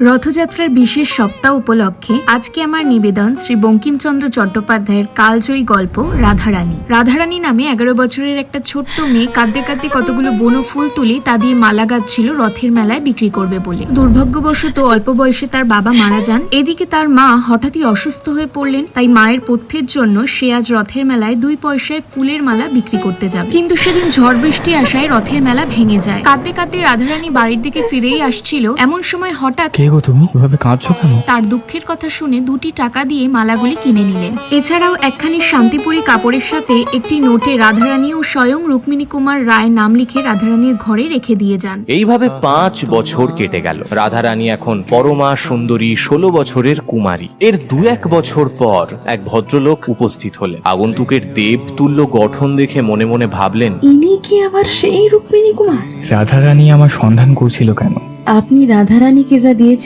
রথযাত্রার বিশেষ সপ্তাহ উপলক্ষে আজকে আমার নিবেদন শ্রী বঙ্কিমচন্দ্র চট্টোপাধ্যায়ের কালজয়ী গল্প রাধারানী। রাধারানী নামে এগারো বছরের একটা ছোট্ট মেয়ে কাঁদতে কাঁদতে কতগুলো বনো ফুল তুলি তা দিয়ে মালা গাচ্ছিল রথের মেলায় বিক্রি করবে বলে। দুর্ভাগ্যবশত অল্প বয়সে তার বাবা মারা যান। এদিকে তার মা হঠাৎই অসুস্থ হয়ে পড়লেন, তাই মায়ের পথ্যের জন্য সে আজ রথের মেলায় দুই পয়সায় ফুলের মালা বিক্রি করতে যাবে। কিন্তু সেদিন ঝড় বৃষ্টি আসায় রথের মেলা ভেঙে যায়। কাঁদতে কাঁদতে রাধারানী বাড়ির দিকে ফিরেই আসছিল। এমন সময় হঠাৎ কে গো তুমি? এভাবে কাঁদছো কেন? তার দুঃখের কথা শুনে দুটি টাকা দিয়ে মালাগুলি কিনে নিলেন। এছাড়াও একখানি শান্তিপুরি কাপড়ের সাথে একটি নোটে রাধারানী ও স্বয়ং রুক্মিণী কুমার রায় নাম লিখে রাধারানীর ঘরে রেখে দিয়ে যান। এইভাবে পাঁচ বছর কেটে গেল। রাধারানী এখন পরমা সুন্দরী ষোলো বছরের কুমারী। এর দু এক বছর পর এক ভদ্রলোক উপস্থিত হলেন। আগন্তুকের দেবতুল্য গঠন দেখে মনে মনে ভাবলেন ইনি কি আবার সেই রুক্মিণী কুমার? রাধারানী আমার সন্ধান করছিল কেন? আপনি রাধারানীকে যা দিয়েছেন